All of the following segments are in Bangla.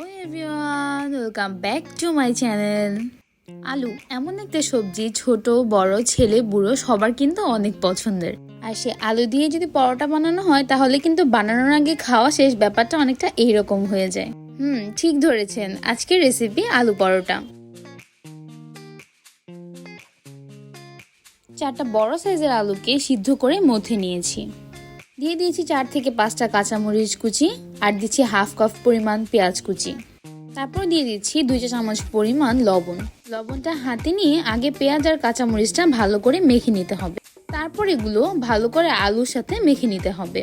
Everyone welcome back to my channel আলু, এমন একটা সবজি ছোট, বড়, ছেলে, বুড়ো সবার কিন্তু অনেক পছন্দের। আর সে আলু দিয়ে যদি পরোটা বানানো হয়, তাহলে কিন্তু বানানোর আগে খাওয়া শেষ ব্যাপারটা অনেকটা এইরকম হয়ে যায়। হুম, ঠিক ধরেছেন। আজকের রেসিপি আলু পরোটা। চারটা বড় সাইজের আলুকে সিদ্ধ করে মধ্যে নিয়েছি। দিয়ে দিয়েছি চার থেকে পাঁচটা কাঁচামরিচ কুচি আর দিচ্ছি হাফ কাপ পরিমাণ পেঁয়াজ কুচি। তারপর দিয়ে দিচ্ছি দুই চা চামচ পরিমাণ লবণ। লবণটা হাতে নিয়ে আগে পেঁয়াজ আর কাঁচামরিচটা ভালো করে মেখে নিতে হবে। তারপর এগুলো ভালো করে আলুর সাথে মেখে নিতে হবে।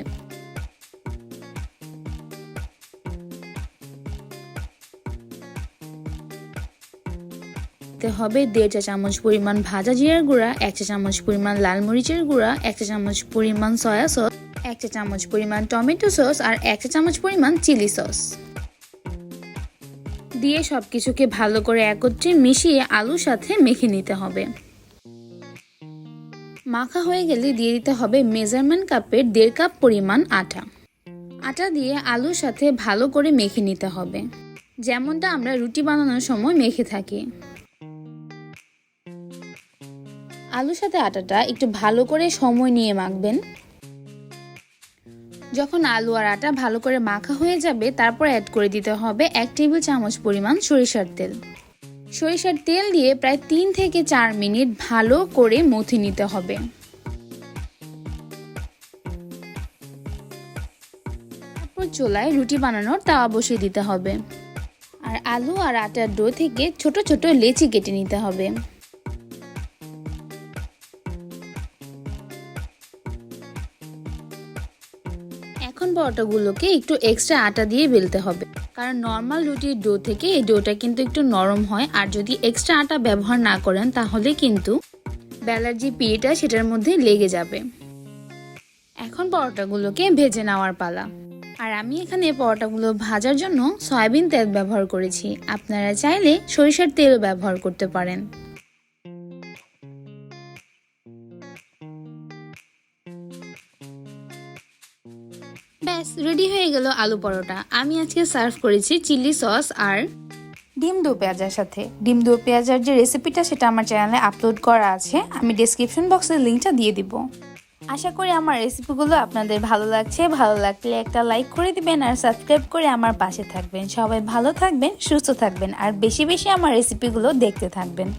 দিতে হবে। দেড় চা চামচ পরিমাণ ভাজা জিরার গুঁড়া, এক চা চামচ পরিমাণ লাল মরিচের গুঁড়া, এক চা চামচ পরিমাণ সয়া সস, এক চা চামচ পরিমাণ টমেটো সস আর এক চা চামচ পরিমাণ চিলি সস। দিয়ে সব কিছুকে ভালো করে একত্রে মিশিয়ে আলুর সাথে মেখে নিতে হবে। মাখা হয়ে গেলে দিয়ে দিতে হবে মেজারমেন্ট কাপের দেড় কাপ পরিমাণ আটা। আটা দিয়ে আলুর সাথে ভালো করে মেখে নিতে হবে। যেমনটা আমরা রুটি বানানোর সময় মেখে থাকি। আলুর সাথে আটাটা একটু ভালো করে সময় নিয়ে মাখবেন। যখন আলু আর আটা ভালো করে মাখা হয়ে যাবে, তারপর অ্যাড করে দিতে হবে এক টেবিল চামচ পরিমাণ সরিষার তেল। সরিষার তেল দিয়ে প্রায় তিন থেকে চার মিনিট ভালো করে মথি নিতে হবে। তারপর চোলায় রুটি বানানোর তাওয়া বসিয়ে দিতে হবে। আর আলু আর আটার ডো থেকে ছোট ছোট লেচি কেটে নিতে হবে। এখন পরোটাগুলোকে একটু এক্সট্রা আটা দিয়ে বেলতে হবে। কারণ নর্মাল রুটির ডো থেকে এই ডোটা কিন্তু একটু নরম হয়, আর যদি এক্সট্রা আটা ব্যবহার না করেন তাহলে কিন্তু বেলার যে পিড়িটা সেটার মধ্যে লেগে যাবে। এখন পরোটাগুলোকে ভেজে নেওয়ার পালা। আর আমি এখানে পরোটাগুলো ভাজার জন্য সয়াবিন তেল ব্যবহার করেছি। আপনারা চাইলে সরিষার তেল ব্যবহার করতে পারেন। ব্যাস রেডি হয়ে গেল আলু পরোটা। আমি আজকে সার্ভ করেছি চিলি সস আর ডিম দো পেঁয়াজের সাথে। ডিম দো পেঁয়াজের যে রেসিপিটা সেটা আমার চ্যানেলে আপলোড করা আছে। আমি ডিসক্রিপশন বক্সের লিঙ্কটা দিয়ে দিব। আশা করি আমার রেসিপিগুলো আপনাদের ভালো লাগছে। ভালো লাগলে একটা লাইক করে দিবেন আর সাবস্ক্রাইব করে আমার পাশে থাকবেন। সবাই ভালো থাকবেন, সুস্থ থাকবেন আর বেশি বেশি আমার রেসিপিগুলো দেখতে থাকবেন।